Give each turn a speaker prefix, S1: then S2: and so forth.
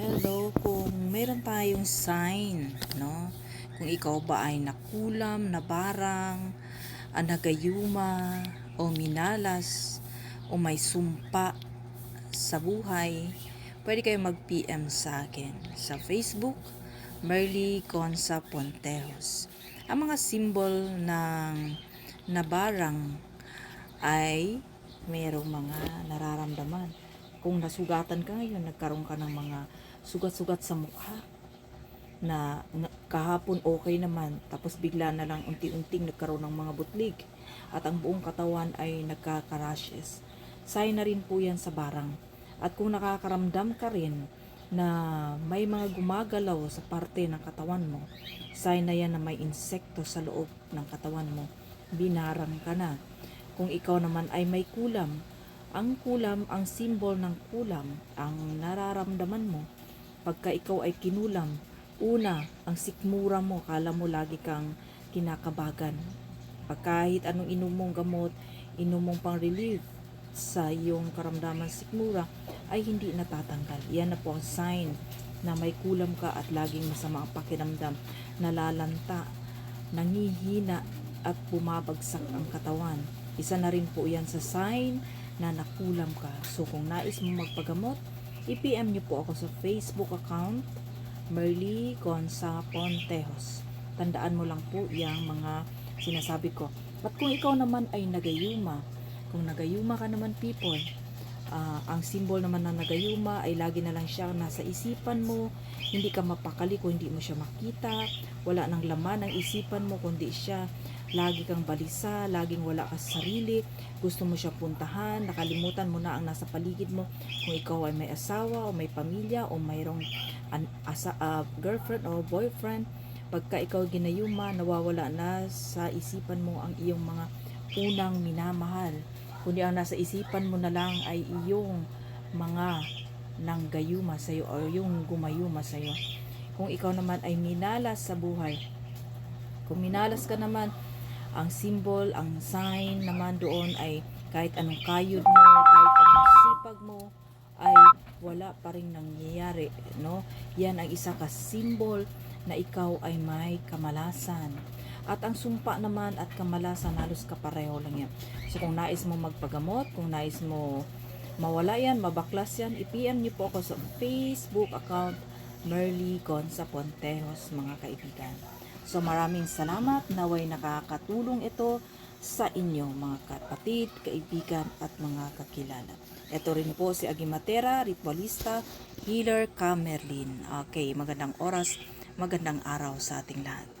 S1: Hello, kung meron tayong sign, no? Kung ikaw ba ay nakulam, nabarang, ah, nagayuma, o minalas, o may sumpa sa buhay, pwede kayo mag-PM sa akin sa Facebook, Merly Consa Pontejos. Ang mga symbol ng nabarang ay mayroong mga nararamdaman. Kung nasugatan ka ngayon, nagkaroon ka ng mga sugat-sugat sa mukha na, kahapon okay naman tapos bigla na lang unti-unting nagkaroon ng mga butlig at ang buong katawan ay nagkaka-rashes. Sign na rin po yan sa barang. At kung nakakaramdam ka rin na may mga gumagalaw sa parte ng katawan mo, sign na yan na may insekto sa loob ng katawan mo. Binarang ka na. Kung ikaw naman ay may kulam, ang kulam, ang simbol ng kulam, ang nararamdaman mo pagka ikaw ay kinulam, una, ang sikmura mo, kala mo lagi kang kinakabagan. Pag kahit anong inom mong gamot, inom mong pang relief sa iyong karamdaman sikmura, ay hindi natatanggal. Yan na po ang sign na may kulam ka at laging masama ang pakiramdam, nalalanta, nangihina at bumabagsak ang katawan. Isa na rin po yan sa sign na nakulam ka. So kung nais mo magpagamot, i-PM niyo po ako sa Facebook account Merly Gonza Pontejos. Tandaan mo lang po yung mga sinasabi ko. At kung ikaw naman ay nagayuma, kung nagayuma ka naman people, ah, ang simbol naman ng nagayuma ay lagi na lang siya nasa isipan mo, hindi ka mapakali kung hindi mo siya makita, wala nang laman ang isipan mo kundi siya, lagi kang balisa, laging wala ka sa sarili, gusto mo siya puntahan, nakalimutan mo na ang nasa paligid mo, kung ikaw ay may asawa o may pamilya o mayroong an, asa, ah, girlfriend o boyfriend, pagka ikaw ginayuma, nawawala na sa isipan mo ang iyong mga unang minamahal. Kundi ang nasa isipan mo na lang ay iyong mga nanggayuma sa iyo o yung gumayuma sa iyo. Kung ikaw naman ay minalas sa buhay, kung minalas ka naman, ang symbol, ang sign naman doon ay kahit anong kayod mo, kahit anong sipag mo, ay wala pa rin nangyayari, no? Yan ang isa ka symbol na ikaw ay may kamalasan. At ang sumpa naman at kamalasan, halos kapareho lang yan. So kung nais mo magpagamot, kung nais mo mawala yan, mabaklas yan, i-PM niyo po ako sa Facebook account Merly Gonza Pontejos, mga kaibigan. So maraming salamat, naway nakakatulong ito sa inyo mga kapatid, kaibigan at mga kakilala. Ito rin po si Agimatera, ritualista, healer, Camerlin. Okay, magandang oras, magandang araw sa ating lahat.